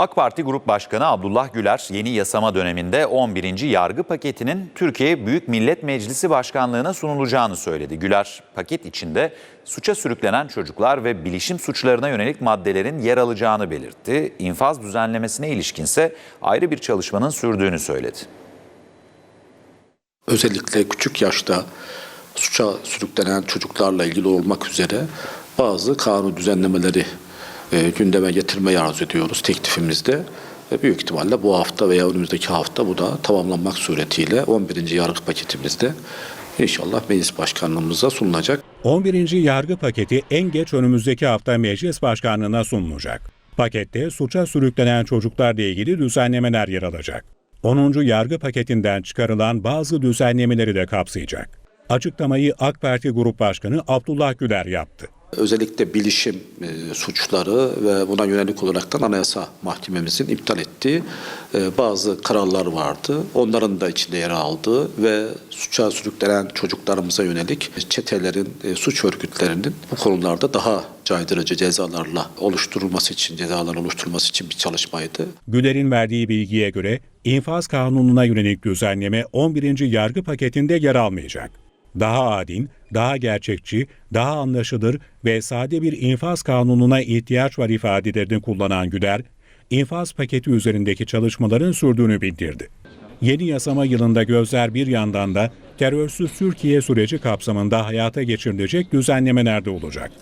AK Parti Grup Başkanı Abdullah Güler yeni yasama döneminde 11. yargı paketinin Türkiye Büyük Millet Meclisi Başkanlığı'na sunulacağını söyledi. Güler paket içinde suça sürüklenen çocuklar ve bilişim suçlarına yönelik maddelerin yer alacağını belirtti. İnfaz düzenlemesine ilişkinse ayrı bir çalışmanın sürdüğünü söyledi. özellikle küçük yaşta suça sürüklenen çocuklarla ilgili olmak üzere bazı kanun düzenlemeleri e, gündeme getirmeyi arzu ediyoruz teklifimizde. Ve büyük ihtimalle bu hafta veya önümüzdeki hafta bu da tamamlanmak suretiyle 11. yargı paketimizde inşallah meclis başkanlığımıza sunulacak. 11. yargı paketi en geç önümüzdeki hafta meclis başkanlığına sunulacak. Pakette suça sürüklenen çocuklarla ilgili düzenlemeler yer alacak. 10. yargı paketinden çıkarılan bazı düzenlemeleri de kapsayacak. Açıklamayı AK Parti Grup Başkanı Abdullah Güler yaptı. Özellikle bilişim e, suçları ve buna yönelik olaraktan Anayasa Mahkememizin iptal ettiği e, bazı kararlar vardı. Onların da içinde yer aldığı ve suça sürüklenen çocuklarımıza yönelik çetelerin, e, suç örgütlerinin bu konularda daha caydırıcı cezalarla oluşturulması için, cezalar oluşturulması için bir çalışmaydı. Güler'in verdiği bilgiye göre infaz kanununa yönelik düzenleme 11. yargı paketinde yer almayacak. Daha adil, daha gerçekçi, daha anlaşılır ve sade bir infaz kanununa ihtiyaç var ifadelerini kullanan Güler, infaz paketi üzerindeki çalışmaların sürdüğünü bildirdi. Yeni yasama yılında gözler bir yandan da terörsüz Türkiye süreci kapsamında hayata geçirilecek düzenlemelerde olacak.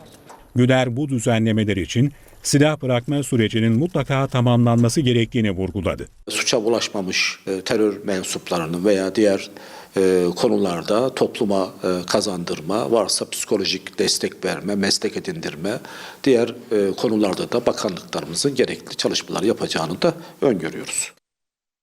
Güler bu düzenlemeler için silah bırakma sürecinin mutlaka tamamlanması gerektiğini vurguladı. suça bulaşmamış e, terör mensuplarının veya diğer e, konularda topluma e, kazandırma, varsa psikolojik destek verme, meslek edindirme, diğer konularda da bakanlıklarımızın gerekli çalışmalar yapacağını da öngörüyoruz.